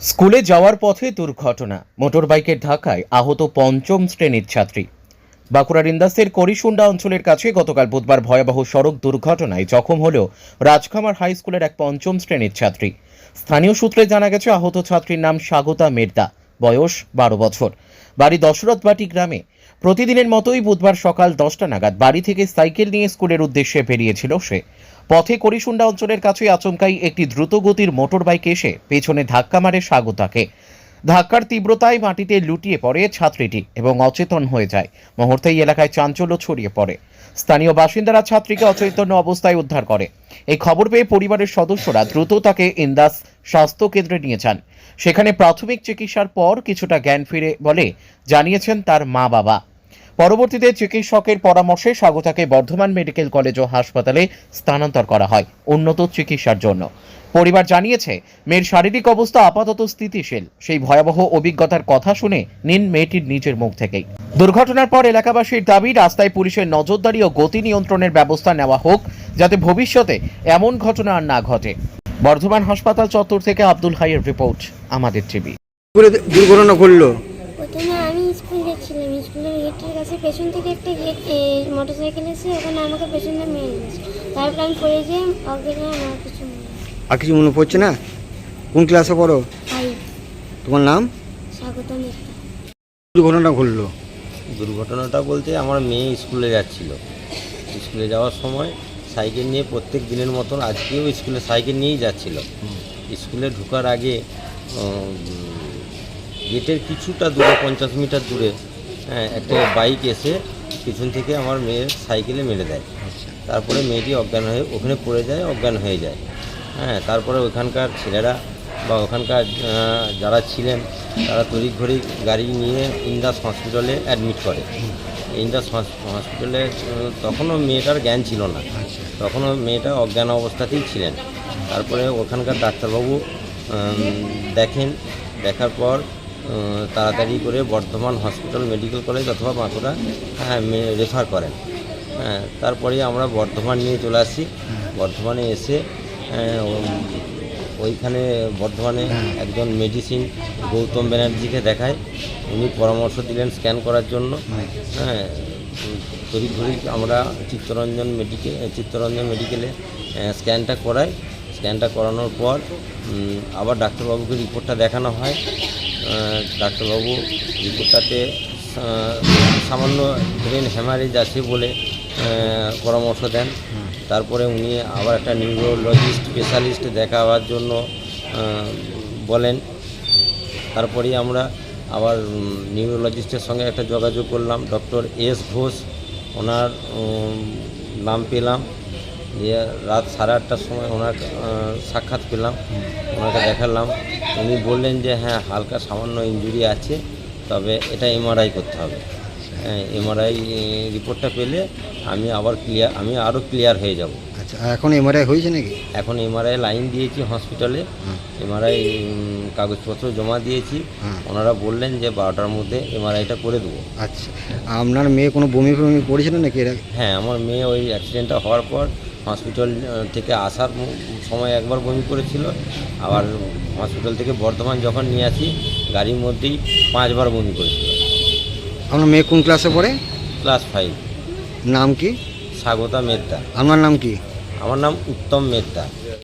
স্কুলে যাওয়ার পথে দুর্ঘটনা। মোটরবাইকের ধাক্কায় আহত পঞ্চম শ্রেণির ছাত্রী। বাঁকুড়ার ইন্দাসের করিসুন্ডা অঞ্চলের কাছে গতকাল বুধবার ভয়াবহ সড়ক দুর্ঘটনায় জখম হল রাজখামার হাই স্কুলের এক পঞ্চম শ্রেণির ছাত্রী। স্থানীয় সূত্রে জানা গেছে, আহত ছাত্রীর নাম স্বাগতা মের্দা। বয়স বারো বছর। বাড়ি দশরথবাটি গ্রামে প্রতিদিনের মতোই বুধবার সকাল দশটা নাগাদ বাড়ি থেকে সাইকেল নিয়ে স্কুলের উদ্দেশ্যে বেরিয়েছিল সে। পথে করিসুন্ডা অঞ্চলের কাছে আচমকাই একটি দ্রুতগতির মোটর বাইক এসে পেছনে ধাক্কা মারে স্বাগতাকে ধাক্কার তীব্রতায় মাটিতে লুটিয়ে পড়ে ছাত্রীটি এবং অচেতন হয়ে যায়। মুহূর্তেই এলাকায় চাঞ্চল্য ছড়িয়ে পড়ে। স্থানীয় বাসিন্দারা ছাত্রীকে অচৈতন্য অবস্থায় উদ্ধার করে। এই খবর পেয়ে পরিবারের সদস্যরা দ্রুত তাকে ইন্দাস স্বাস্থ্য কেন্দ্রে নিয়ে যান। সেখানে প্রাথমিক চিকিৎসার পর কিছুটা জ্ঞান ফিরে বলে জানিয়েছেন তার মা বাবা পরবর্তীতে চিকিৎসকের পরামর্শে স্বাগতাকে বর্ধমান মেডিকেল কলেজ ও হাসপাতালে স্থানান্তর করা হয় উন্নত চিকিৎসার জন্য। পরিবার জানিয়েছে মেয়ের শারীরিক অবস্থা আপাতত স্থিতিশীল। সেই ভয়াবহ অভিজ্ঞতার কথা শুনে নিন মেয়েটির নিজের মুখ থেকেই। দুর্ঘটনার পর এলাকাবাসীর দাবি রাস্তায় পুলিশের নজরদারি ও গতি নিয়ন্ত্রণের ব্যবস্থা নেওয়া হোক যাতে ভবিষ্যতে এমন ঘটনা আর না ঘটে। বর্ধমান হাসপাতাল চত্বর থেকে আব্দুল হাইয়ের রিপোর্ট আমাদের টিভি। দুর্ঘটনা ঘটলো? প্রথমে আমি স্কুল যাচ্ছিলাম স্কুলের গেটের কাছে পেছন থেকে একটা গেট মোটর এসে ওখানে আমাকে পেছনে মেরে দিয়েছে। তারপর আমি পড়ে যাই অজ্ঞানে আমার কিছু। আর কিছু মনে পড়ছে না? কোন ক্লাসে পড়ো? তোমার নাম? দুর্ঘটনা ঘটলো। দুর্ঘটনাটা বলতে আমার মেয়ে স্কুলে যাচ্ছিল। স্কুলে যাওয়ার সময় সাইকেল নিয়ে প্রত্যেক দিনের মতন আজকেও স্কুলে সাইকেল নিয়েই যাচ্ছিল। স্কুলে ঢুকার আগে গেটের কিছুটা দূরে পঞ্চাশ মিটার দূরে হ্যাঁ, একটা বাইক এসে পিছন থেকে আমার মেয়ের সাইকেলে মেরে দেয়। তারপরে মেয়েটি অজ্ঞান হয়ে ওখানে পড়ে যায় অজ্ঞান হয়ে যায়। হ্যাঁ তারপরে ওখানকার ছেলেরা বা ওখানকার যারা ছিলেন তারা তড়িঘড়ি গাড়ি নিয়ে ইন্দাস হসপিটালে অ্যাডমিট করে। ইন্দাস হসপিটালে তখনও মেয়েটার জ্ঞান ছিল না। তখনও মেয়েটা অজ্ঞান অবস্থাতেই ছিলেন। তারপরে ওখানকার ডাক্তারবাবু দেখেন দেখার পর তাড়াতাড়ি করে বর্ধমান হসপিটাল মেডিকেল কলেজ অথবা বাঁকুড়া হ্যাঁ রেফার করেন। হ্যাঁ তারপরে আমরা বর্ধমান নিয়ে চলে আসি বর্ধমানে এসে হ্যাঁ, ওইখানে বর্ধমানে একজন মেডিসিন গৌতম ব্যানার্জিকে দেখায়। উনি পরামর্শ দিলেন স্ক্যান করার জন্য। হ্যাঁ তড়ি ঘড়ি আমরা চিত্তরঞ্জন মেডিকেল চিত্তরঞ্জন মেডিকেলে স্ক্যানটা করাই। স্ক্যানটা করানোর পর আবার ডাক্তারবাবুকে রিপোর্টটা দেখানো হয়। ডাক্তারবাবু রিপোর্টটাতে সামান্য ব্রেন হ্যামারেজ আছে বলে পরামর্শ দেন। তারপরে উনি আবার একটা নিউরোলজিস্ট স্পেশালিস্ট দেখাবার জন্য বলেন। তারপরেই আমরা আবার নিউরোলজিস্টের সঙ্গে একটা যোগাযোগ করলাম। ডক্টর এস ঘোষ, ওনার নাম পেলাম। দিয়ে রাত সাড়ে আটটার সময় ওনার সাক্ষাৎ পেলাম। ওনাকে দেখালাম। উনি বললেন যে হ্যাঁ হালকা সামান্য ইঞ্জুরি আছে, তবে এটা এমআরআই করতে হবে। এমআরআই রিপোর্টটা পেলে আমি আবার ক্লিয়ার আমি আরও ক্লিয়ার হয়ে যাব। আচ্ছা এখন এমআরআই হয়েছে নাকি? এখন এমআরআই লাইন দিয়েছি হসপিটালে এমআরআই কাগজপত্র জমা দিয়েছি। ওনারা বললেন যে বারোটার মধ্যে এমআরআইটা করে দেবো। আচ্ছা আপনার মেয়ে কোনো বমি ফমি করেছিল নাকি এর হ্যাঁ আমার মেয়ে ওই অ্যাক্সিডেন্টটা হওয়ার পর হসপিটাল থেকে আসার সময় একবার বমি করেছিল। আবার হসপিটাল থেকে বর্ধমান যখন নিয়ে আসি গাড়ির মধ্যেই পাঁচবার বমি করেছিল। আপনার মেয়ে কোন ক্লাসে পড়ে? ক্লাস ফাইভ নাম কি? স্বাগতা মেদ্দা। আমার নাম কি? আমার নাম উত্তম মেদ্দা।